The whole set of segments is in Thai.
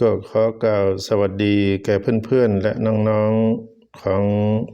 ก็ขอกล่าวสวัสดีแก่เพื่อนๆ และน้องๆของ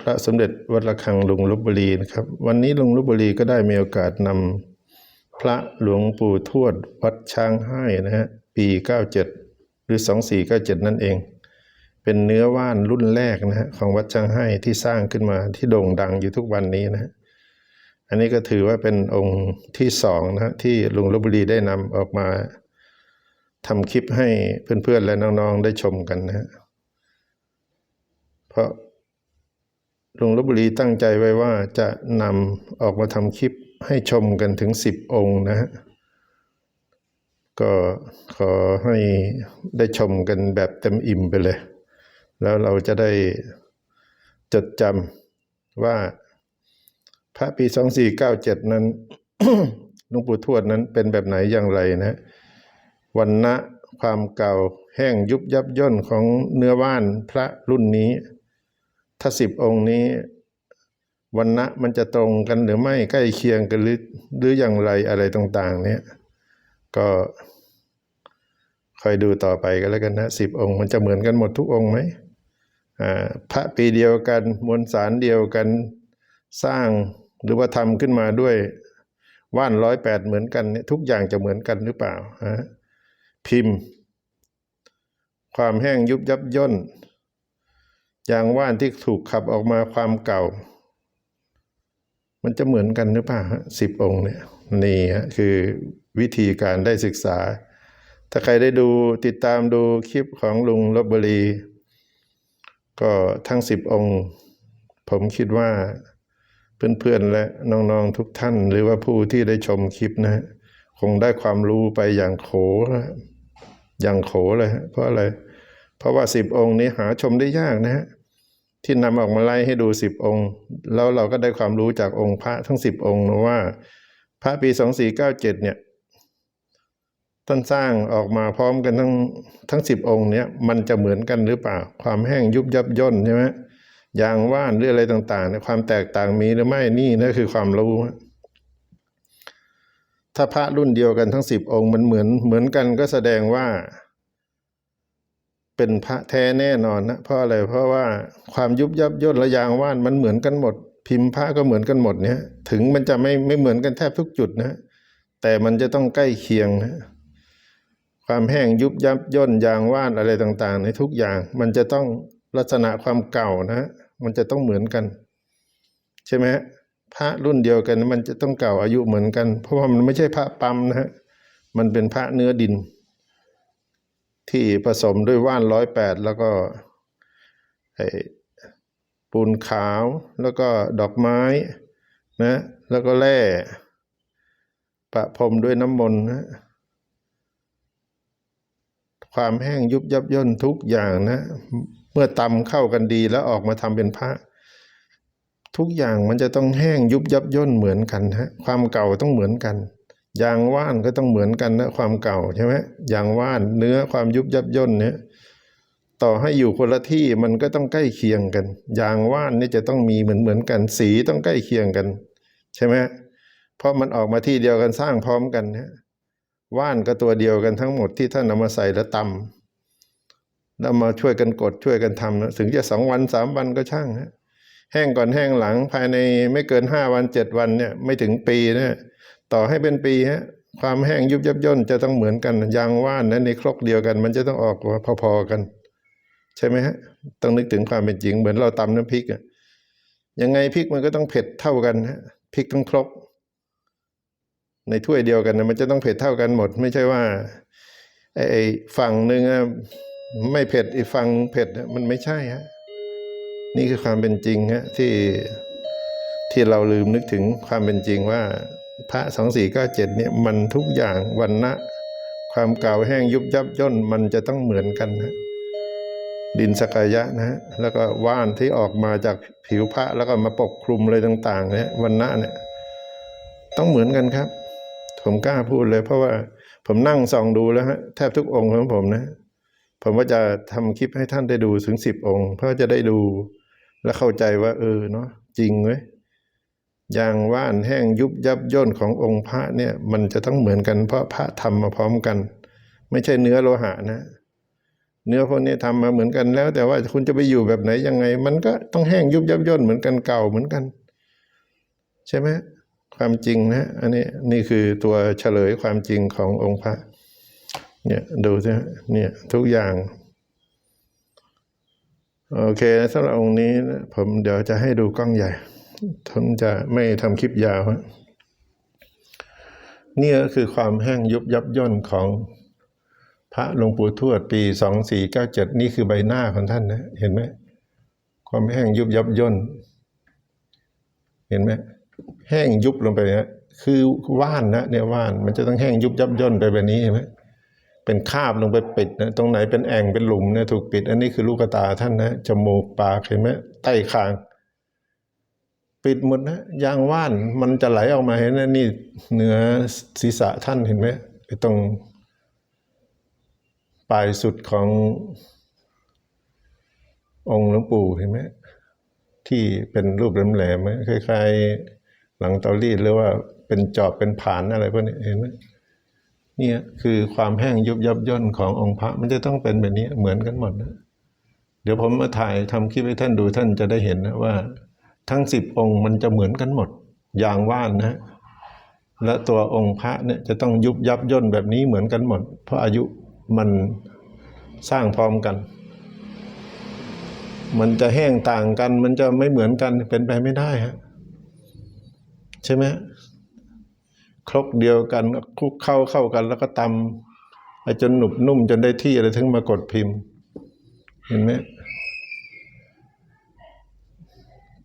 พระสมเด็จวัดระฆังหลวงลบบุรีนะครับ วันนี้หลวงลบบุรีก็ได้มีโอกาสนำพระหลวงปู่ทวดวัดช้างให้นะฮะปี 97 หรือ 2497 นั่นเอง เป็นเนื้อว่านรุ่นแรกนะฮะของวัดช้างให้ที่สร้างขึ้นมาที่โด่งดังอยู่ทุกวันนี้นะฮะอันนี้ก็ถือว่าเป็นองค์ที่สองนะฮะที่หลวงลบบุรีได้นำออกมา ทำคลิปให้เพื่อนๆและน้องๆได้ชมกันนะเพราะหลวงลบบุรีตั้งใจไว้ว่าจะนำออกมาทำคลิปให้ชมกันถึงสิบองค์นะฮะก็ขอให้ได้ชมกันแบบเต็มอิ่มไปเลย แล้วเราจะได้จดจำว่าพระปี 2497 นั้นหลวงปู่ทวดนั้นเป็นแบบไหนอย่างไรนะ วันนะความเก่าแห้งยุบยับย่นของเนื้อว่านพระรุ่นนี้ ถ้าสิบองค์นี้วันนะมันจะตรงกันหรือไม่ใกล้เคียงกันหรือหรืออย่างไรอะไรต่าง ๆ เนี่ย ก็คอยดูต่อไปกันแล้วกันนะสิบองค์มันจะเหมือนกันหมดทุกองค์ไหมอ่าพระปีเดียวกันมวลสารเดียวกันสร้างหรือว่าทำขึ้นมาด้วยว่านร้อยแปดเหมือนกันเนี่ยทุกอย่างจะเหมือนกันหรือเปล่าฮะ พิมพ์ ความแห้งยุบยับย่นยางว่านที่ถูกขับออกมาความเก่า มันจะเหมือนกันหรือเปล่าสิบองค์เนี่ยนี่ฮะคือวิธีการได้ศึกษา ถ้าใครได้ดูติดตามดูคลิปของลุงลบบุรี ก็ทั้งสิบองค์ ผมคิดว่าเพื่อนๆและน้องๆทุกท่าน หรือว่าผู้ที่ได้ชมคลิปนะฮะ คงได้ความรู้ไปอย่างโขนะอย่างโขเลยเพราะอะไร เพราะว่าสิบองค์นี้หาชมได้ยากนะฮะที่นำออกมาไล่ให้ดูสิบองค์ แล้วเราก็ได้ความรู้จากองค์พระทั้งสิบองค์นะว่า พระปีสองสี่เก้าเจ็ดเนี่ยท่านสร้างออกมาพร้อมกันทั้งทั้งสิบองค์เนี้ยมันจะเหมือนกันหรือเปล่า ความแห้งยุบยับย่นใช่ไหมยางว่านหรืออะไรต่างๆเนี่ยความแตกต่างมีหรือไม่นี่นั่นคือความรู้ ถ้าพระรุ่นเดียวกันทั้งสิบองค์มันเหมือนเหมือนกันก็แสดงว่า เป็นพระแท้แน่นอนนะเพราะอะไรเพราะว่าความยุบยับย่นและยางว่านมันเหมือนกันหมด พิมพ์พระก็เหมือนกันหมดเนี่ยถึงมันจะไม่ไม่เหมือนกันแทบทุกจุดนะ แต่มันจะต้องใกล้เคียงนะความแห้งยุบยับย่นยางว่านอะไรต่างๆ ในทุกอย่าง มันจะต้องลักษณะความเก่านะ มันจะต้องเหมือนกัน ใช่ไหมฮะ พระรุ่นเดียวกัน มันจะต้องเก่าอายุเหมือนกัน เพราะว่ามันไม่ใช่พระปั๊มนะฮะมันเป็นพระเนื้อดิน ที่ผสมด้วยว่านร้อยแปดแล้วก็ปูนขาวแล้วก็ดอกไม้นะแล้วก็แร่ประพรมด้วยน้ำมนต์นะความแห้งยุบยับย่นทุกอย่างนะ เมื่อตำเข้ากันดีแล้วออกมาทำเป็นพระ ทุกอย่างมันจะต้องแห้งยุบยับย่นเหมือนกันฮะความเก่าต้องเหมือนกันยางว่านก็ต้องเหมือนกันนะความเก่าใช่ไหมยางว่านเนื้อความยุบยับย่นเนี่ยต่อให้อยู่คนละที่มันก็ต้องใกล้เคียงกัน ยางว่านนี่จะต้องมีเหมือนเหมือนกัน สีต้องใกล้เคียงกัน ใช่ไหมเพราะมันออกมาที่เดียวกันสร้างพร้อมกันฮะว่านก็ตัวเดียวกันทั้งหมดที่ท่านนำมาใส่แล้วตำแล้วมาช่วยกันกดช่วยกันทำนะถึงจะสองวันสามวันก็ช่างฮะ แห้งก่อนแห้งหลังภายในไม่เกินห้าวันเจ็ดวันเนี่ยไม่ถึงปีนี่ยต่อให้เป็นปีฮะความแห้งยุบยับย่นจะต้องเหมือนกันยางว่านนั้นในครกเดียวกัน มันจะต้องออกมาพอๆกัน ใช่ไหมฮะต้องนึกถึงความเป็นจริงเหมือนเราตำน้ำพริกอะยังไงพริกมันก็ต้องเผ็ดเท่ากันฮะพริกทั้งครก ในถ้วยเดียวกันนะมันจะต้องเผ็ดเท่ากันหมด ไม่ใช่ว่าไอ้ฝั่งหนึ่งไม่เผ็ดอีกฝั่งเผ็ดมันไม่ใช่ฮะ นี่คือความเป็นจริงฮะที่ที่เราลืมนึกถึงความเป็นจริงว่า พระสองสี่เก้าเจ็ดเนี่ยมันทุกอย่างวันนะความเก่าแห้งยุบยับย่นมันจะต้องเหมือนกันฮะดินสกายะนะฮะแล้วก็ว่านที่ออกมาจากผิวพระแล้วก็มาปกคลุมอะไรต่าง ๆ เนี่ยวันนะเนี่ยต้องเหมือนกันครับ ผมกล้าพูดเลย เพราะว่าผมนั่งส่องดูแล้วฮะแทบทุกองค์ของผมนะ ผมว่าจะทำคลิปให้ท่านได้ดูถึงสิบองค์ เพื่อจะได้ดู และเข้าใจว่า เออเนาะจริงเว้ยยางว่านแห้งยุบยับย่นขององค์พระเนี่ย มันจะต้องเหมือนกันเพราะพระทำมาพร้อมกัน ไม่ใช่เนื้อโลหะนะ เนื้อพวกนี้ทำมาเหมือนกันแล้ว แต่ว่าคุณจะไปอยู่แบบไหนยังไง มันก็ต้องแห้งยุบยับย่นเหมือนกันเก่าเหมือนกัน ใช่ไหมความจริงนะอันนี้นี่คือตัวเฉลยความจริงขององค์พระ เนี่ยดูสิเนี่ยทุกอย่าง โอเคสำหรับองค์นี้นะผมเดี๋ยวจะให้ดูกล้องใหญ่ผมจะไม่ทำคลิปยาวฮะนี่ก็คือความแห้งยุบยับย่นของพระหลวงปู่ทวดปีสองสี่เก้าเจ็ดนี่คือใบหน้าของท่านนะ เห็นไหมความแห้งยุบยับย่น เห็นไหมแห้งยุบลงไปนี่ยคือว่านนะเนี่ยว่านมันจะต้องแห้งยุบยับย่นไปแบบนี้เห็นไหม เป็นคาบลงไปปิดนะตรงไหนเป็นแอ่งเป็นหลุมเนี่ยถูกปิด อันนี้คือลูกตาท่านนะจมูกปากเห็นไหมใต้คาง ปิดหมดนะยางว่านมันจะไหลออกมาเห็นไหมนี่เหนือศีรษะท่านเห็นไหมไอ้ตรงปลายสุดขององค์หลวงปู่เห็นไหมที่เป็นรูปแหลมๆไหมคล้ายๆ หลังเตารีดหรือว่าเป็นจอบเป็นผานอะไรพวกนี้เห็นไหม เนี่ยคือความแห้งยุบยับย่นขององค์พระมันจะต้องเป็นแบบนี้เหมือนกันหมดนะเดี๋ยวผมมาถ่ายทำคลิปให้ท่านดูท่านจะได้เห็นนะว่า ทั้งสิบองค์มันจะเหมือนกันหมด อย่างว่านนะและตัวองค์พระเนี่ยจะต้องยุบยับย่นแบบนี้เหมือนกันหมด เพราะอายุมันสร้างพร้อมกัน มันจะแห้งต่างกัน มันจะไม่เหมือนกันเป็นไปไม่ได้ฮะใช่ไหม ครกเดียวกันคลุกเข้าเข้ากัน แล้วก็ตำจนหนุบนุ่มจนได้ที่อะไรถึงมากดพิมพ์ เห็นไหม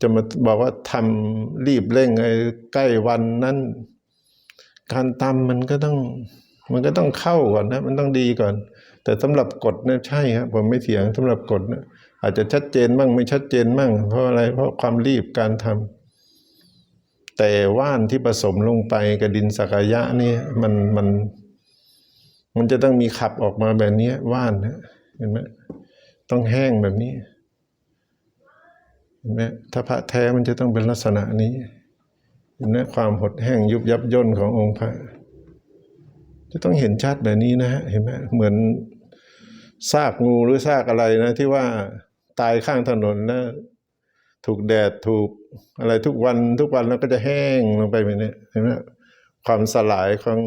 จะมาบอกว่าทำรีบเร่งไอ้ใกล้วันนั้น การตำมันก็ต้อง มันก็ต้องเข้าก่อนนะ มันต้องดีก่อน แต่สำหรับกฎเนี่ยใช่ครับผมไม่เถียงสำหรับกฎเนี่ยอาจจะชัดเจนบ้างไม่ชัดเจนบ้างเพราะอะไรเพราะความรีบการทำ แต่ว่านที่ผสมลงไปกับดินสักยะนี่มันมัน มันจะต้องมีขับออกมาแบบนี้ว่านนะเห็นไหมต้องแห้งแบบนี้เห็นไหมถ้าพระแท้มันจะต้องเป็นลักษณะนี้เห็นไหมความหดแห้งยุบยับย่นขององค์พระ จะต้องเห็นชัดแบบนี้นะฮะเห็นไหมเหมือนซากงูหรือซากอะไรนะ ที่ว่าตายข้างถนนนะ ถูกแดดถูกอะไรทุกวันทุกวันแล้วก็จะแห้งลงไปแบบนี้เห็นไหมความสลายของ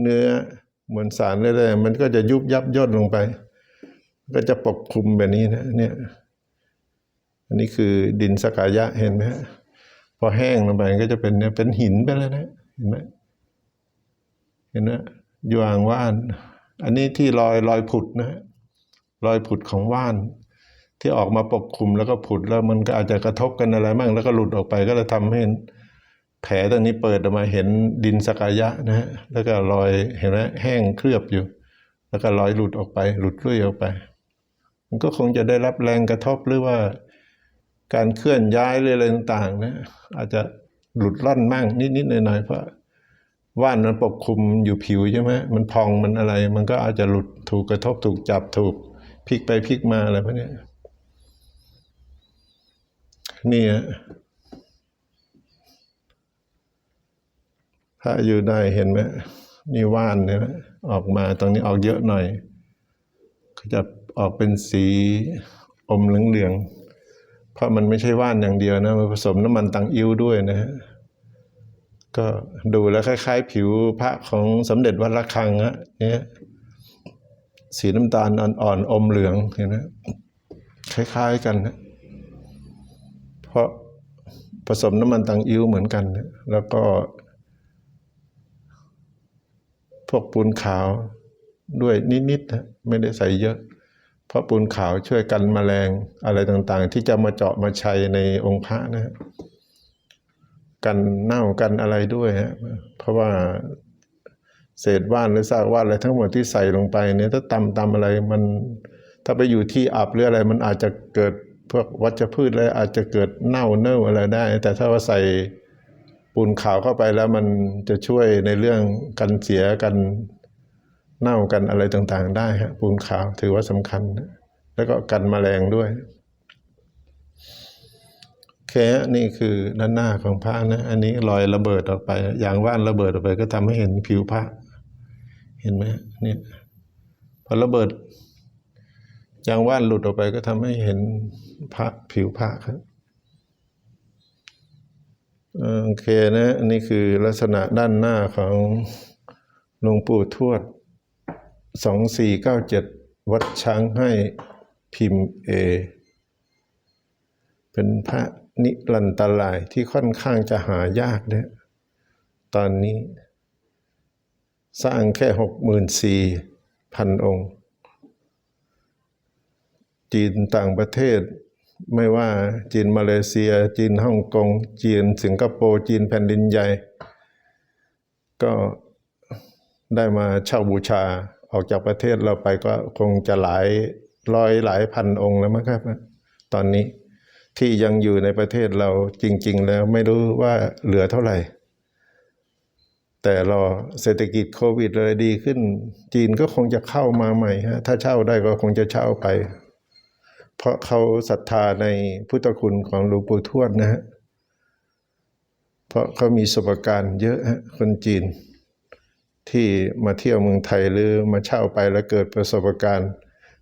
เนื้อมวลสารอะไรๆมันก็จะยุบยับย่นลงไป ก็จะปกคลุมแบบนี้นะเนี่ยอันนี้คือดินสกายะเห็นไหมฮะพอแห้งลงไปก็จะเป็นเนี่ยเป็นหินไปแล้วนะเห็นไหมเห็นไหมยวางว่าน อันนี้ที่รอยรอยผุดนะฮะรอยผุดของว่าน ที่ออกมาปกคลุมแล้วก็ผุดแล้วมันก็อาจจะกระทบกันอะไรบ้างแล้วก็หลุดออกไปก็เลยทำให้แผลตรงนี้เปิดออกมาเห็นดินสกายะนะฮะแล้วก็รอยเห็นไหมแห้งเคลือบอยู่ แล้วก็รอยหลุดออกไป หลุดลุ่ยออกไป มันก็คงจะได้รับแรงกระทบหรือว่า การเคลื่อนย้ายหรืออะไรต่างๆนะอาจจะหลุดล่อนมั่งนิดๆหน่อยๆเพราะว่านมันปกคลุมอยู่ผิวใช่ไหมมันพองมันอะไร มันก็อาจจะหลุดถูกกระทบถูกจับถูกพลิกไปพลิกมาอะไรพวกนี้ นี่ฮะพระอยู่ได้เห็นไหมนี่ว่านเนี่ยออกมาตรงนี้ออกเยอะหน่อยก็จะออกเป็นสีอมเหลืองๆเพราะมันไม่ใช่ว่านอย่างเดียวนะมันผสมน้ำมันตังอิ้วด้วยนะฮะก็ดูแล้วคล้าย ๆ ผิวพระของสมเด็จวัดระฆังฮะเนี่ยสีน้ำตาลอ่อนๆอมเหลืองเห็นไหมคล้าย ๆ กันนะ ราะผสมน้ำมันตังอิ้วเหมือนกัน แล้วก็ พวกปูนขาวด้วยนิดๆนะไม่ได้ใส่เยอะ เพราะปูนขาวช่วยกันแมลงอะไรต่างๆ ที่จะมาเจาะมาชัยในองค์พระนะฮะกันเน่ากันอะไรด้วยฮะเพราะว่าเศษว่านหรือซากว่านอะไรทั้งหมดที่ใส่ลงไปเนี่ยถ้าตำตำอะไรมัน ถ้าไปอยู่ที่อับหรืออะไร มันอาจจะเกิด พวกวัชพืชอะไรอาจจะเกิดเน่าเน่าอะไรได้ แต่ถ้าว่าใส่ปูนขาวเข้าไปแล้วมันจะช่วยในเรื่องกันเสียกันเน่ากันอะไรต่างๆ ได้ฮะปูนขาวถือว่าสำคัญ แล้วก็กันแมลงด้วยโอเคฮะนี่คือด้านหน้าของพระนะ อันนี้รอยระเบิดออกไป อย่างว่านระเบิดออกไปก็ทำให้เห็นผิวพระ เห็นไหมเนี่ยพอระเบิด ยางว่านหลุดออกไปก็ทำให้เห็นพระผิวพระครับโอเคนะอันนี้คือลักษณะด้านหน้าของหลวงปู่ทวดสองสี่เก้าเจ็ดวัดช้างให้พิมพ์เอ เป็นพระนิรันตรายที่ค่อนข้างจะหายากเนี่ยตอนนี้ สร้างแค่หกหมื่นสี่พันองค์ จีนต่างประเทศ ไม่ว่าจีนมาเลเซีย จีนฮ่องกง จีนสิงคโปร์จีนแผ่นดินใหญ่ ก็ได้มาเช่าบูชาออกจากประเทศเราไปก็คงจะหลายร้อยหลายพันองค์แล้วมั้งครับ ตอนนี้ที่ยังอยู่ในประเทศเราจริง ๆ แล้วไม่รู้ว่าเหลือเท่าไหร่ แต่รอเศรษฐกิจโควิดอะไรดีขึ้น จีนก็คงจะเข้ามาใหม่ฮะถ้าเช่าได้ก็คงจะเช่าไป เพราะเขาศรัทธาในพุทธคุณของหลวงปู่ทวดนะฮะเพราะเขามีประสบการณ์เยอะฮะคนจีน ที่มาเที่ยวเมืองไทยหรือมาเช่าไปแล้วเกิดประสบการณ์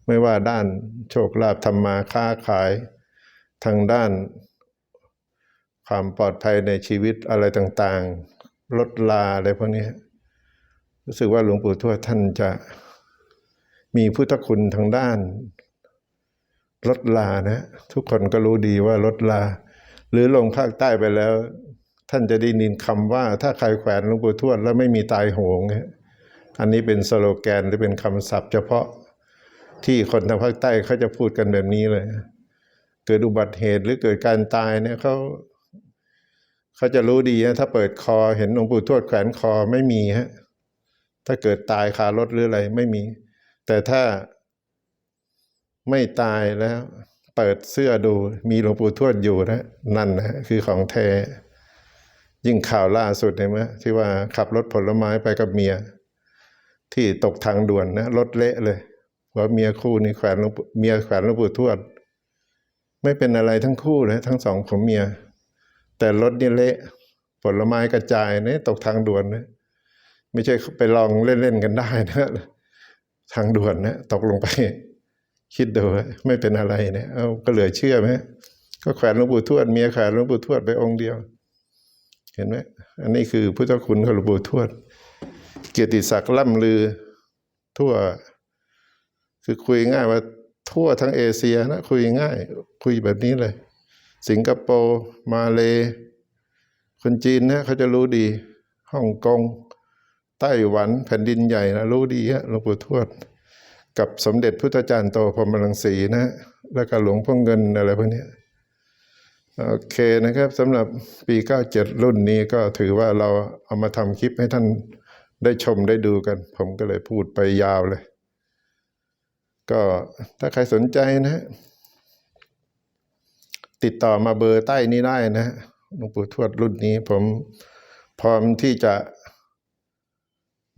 ไม่ว่าด้านโชคลาภทำมาค้าขายทางด้านความปลอดภัยในชีวิตอะไรต่างๆลดลาอะไรพวกนี้รู้สึกว่าหลวงปู่ทวดท่านจะมีพุทธคุณทางด้าน ลดลานะทุกคนก็รู้ดีว่าลดลา หรือลงภาคใต้ไปแล้ว ท่านจะได้ยินคำว่าถ้าใครแขวนหลวงปู่ทวดแล้วไม่มีตายโหงอันนี้เป็นสโลแกนหรือเป็นคำศัพท์ เฉพาะที่คนทางภาคใต้เขาจะพูดกันแบบนี้เลย เกิดอุบัติเหตุหรือเกิดการตายเนี่ยเขาเขาจะรู้ดีนะถ้าเปิดคอเห็นหลวงปู่ทวดแขวนคอไม่มีฮะถ้าเกิดตายคารถหรืออะไรไม่มี แต่ถ้า ไม่ตายแล้ว เปิดเสื้อดูมีหลวงปู่ทวดอยู่นะนั่นนะคือของแท้ยิ่งข่าวล่าสุดเห็นไหมที่ว่าขับรถผลไม้ไปกับเมีย ที่ตกทางด่วนนะรถเละเลยเพราเมียคู่นี่แขวนหลวงเมียแขวนหลวงปู่ทวด ไม่เป็นอะไรทั้งคู่เลยทั้งสองผมเมีย แต่รถนี่เละผลไม้กระจายเนี่ยตกทางด่วนนะไม่ใช่ไปลองเล่นๆกันได้นะทางด่วนนะตกลงไป คิดดูไม่เป็นอะไรเนี่ยเอาก็เหลือเชื่อไหมก็แขวนหลวงปู่ทวดเมียแขวนหลวงปู่ทวดไปองค์เดียว เห็นไหมอันนี้คือพุทธคุณของหลวงปู่ทวด เกียรติศักดิ์ล่ำลือทั่ว คือคุยง่ายว่าทั่วทั้งเอเชียนะคุยง่าย คุยแบบนี้เลย สิงคโปร์มาเล คนจีนนะเขาจะรู้ดีฮ่องกงไต้หวันแผ่นดินใหญ่นะรู้ดีฮะหลวงปู่ทวด กับสมเด็จพุทธจารย์โตพรมรังสีนะ แล้วก็หลวงพ่อเงินอะไรพวกนี้โอเคนะครับสำหรับปี 97 รุ่นนี้ก็ถือว่าเราเอามาทำคลิปให้ท่านได้ชมได้ดูกัน ผมก็เลยพูดไปยาวเลย ก็ถ้าใครสนใจนะ ติดต่อมาเบอร์ใต้นี้ได้นะหลวงปู่ทวดรุ่นนี้ผมพร้อมที่จะ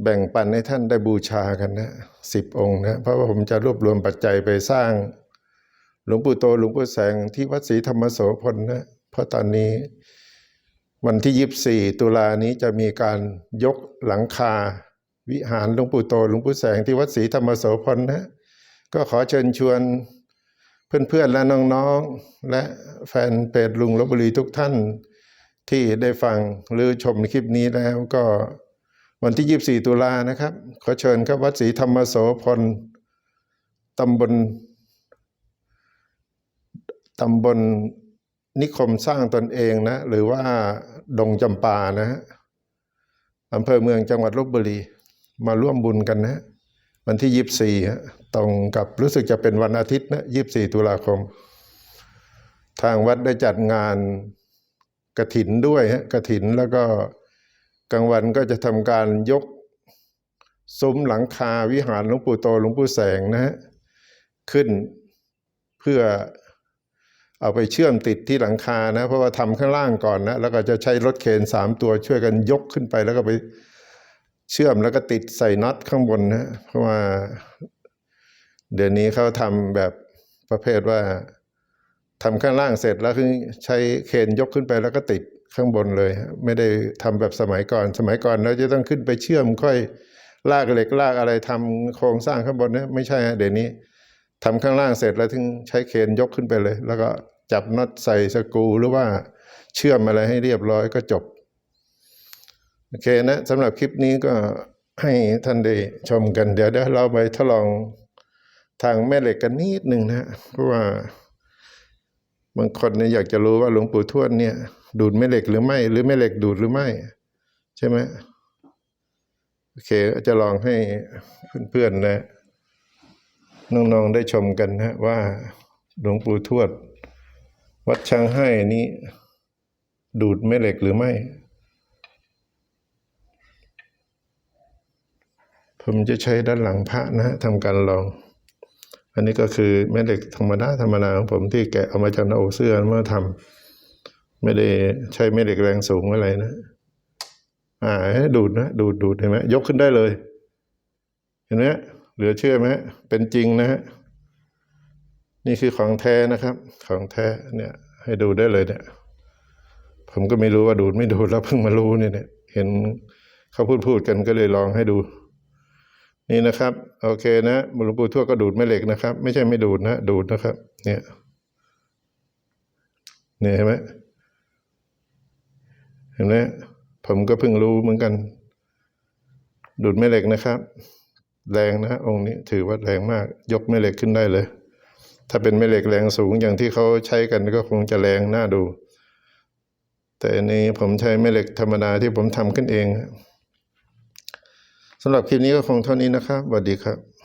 แบ่งปันให้ท่านได้บูชากันนะสิบองค์นะเพราะว่าผมจะรวบรวมปัจจัยไปสร้าง หลวงปู่โตหลวงปู่แสงที่วัดศรีธรรมโสพลนะเพราะตอนนี้วันที่ยี่สี่ตุลานี้จะมีการยกหลังคา วิหารหลวงปู่โตหลวงปู่แสงที่วัดศรีธรรมโสพลนะก็ขอเชิญชวนเพื่อนๆและน้องๆ และแฟนเพจลุงลบบุรีทุกท่านที่ได้ฟังหรือชมคลิปนี้แล้วก็ วันที่ 24 ตุลานะครับ ขอเชิญครับวัดศรีธรรมโสพลตำบลตำบลนิคมสร้างตนเองนะ หรือว่าดงจำปานะฮะอำเภอเมืองจังหวัดลบบุรี มาร่วมบุญกันนะ วันที่24ฮะตรงกับรู้สึกจะเป็นวันอาทิตย์นะ24ตุลาคม ทางวัดได้จัดงานกระถินด้วยฮะกระถินแล้วก็ กลางวันก็จะทำการยกซุ้มหลังคาวิหารหลวงปู่โตหลวงปู่แสงนะฮะขึ้นเพื่อเอาไปเชื่อมติดที่หลังคานะ เพราะว่าทำข้างล่างก่อนนะแล้วก็จะใช้รถเคนสามตัวช่วยกันยกขึ้นไป แล้วก็ไปเชื่อมแล้วก็ติดใส่น็อตข้างบนนะเพราะว่าเดี๋ยวนี้เขาทำแบบประเภทว่าทำข้างล่างเสร็จแล้วคือใช้เคนยกขึ้นไปแล้วก็ติด ข้างบนเลย ไม่ได้ทำแบบสมัยก่อน สมัยก่อนเราจะต้องขึ้นไปเชื่อมค่อยลากเหล็กลากอะไรทำโครงสร้างข้างบนเนี่ยไม่ใช่เดี๋ยวนี้ทำข้างล่างเสร็จแล้วถึงใช้เคนยกขึ้นไปเลย แล้วก็จับน็อตใส่สกรูหรือว่าเชื่อมอะไรให้เรียบร้อยก็จบโอเคนะสำหรับคลิปนี้ก็ให้ท่านได้ชมกัน เดี๋ยวเดี๋ยวเราไปทดลองทางแม่เหล็กกันนิดหนึ่งนะเพราะว่าบางคนเนี่ยอยากจะรู้ว่าหลวงปู่ทวดเนี่ย ดูดแม่เหล็กหรือไม่ หรือแม่เหล็กดูดหรือไม่ ใช่ไหมโอเคจะลองให้เพื่อนๆนะน้องๆได้ชมกันนะว่าหลวงปู่ทวด วัดช้างให้นี้ ดูดแม่เหล็กหรือไม่ ผมจะใช้ด้านหลังพระนะทำการลอง อันนี้ก็คือแม่เหล็กธรรมดาธรรมดาของผมที่แกะเอามาจากหน้าอกเสื้อเมื่อทำ ไม่ได้ใช้แม่เหล็กแรงสูงอะไรนะ อ่าดูดนะดูดดูดเห็นไหมยกขึ้นได้เลย เห็นไหมเหลือเชื่อไหมเป็นจริงนะฮะนี่คือของแท้นะครับ ของแท้เนี่ย ให้ดูได้เลยเนี่ย ผมก็ไม่รู้ว่าดูดไม่ดูดแล้วเพิ่งมารู้เนี่ยเนี่ยเห็นเขาพูดพูดกันก็เลยลองให้ดู นี่นะครับ โอเคนะหลวงปู่ทวดก็ดูดแม่เหล็กนะครับ ไม่ใช่ไม่ดูดนะ ดูดนะครับ เนี่ยเนี่ยเห็นไหม เห็นไหมผมก็เพิ่งรู้เหมือนกัน ดูดแม่เหล็กนะครับ แรงนะองค์นี้ถือว่าแรงมาก ยกแม่เหล็กขึ้นได้เลย ถ้าเป็นแม่เหล็กแรงสูงอย่างที่เขาใช้กันก็คงจะแรงน่าดู แต่อันนี้ผมใช้แม่เหล็กธรรมดาที่ผมทำขึ้นเองสำหรับคลิปนี้ก็คงเท่านี้นะครับสวัสดีครับ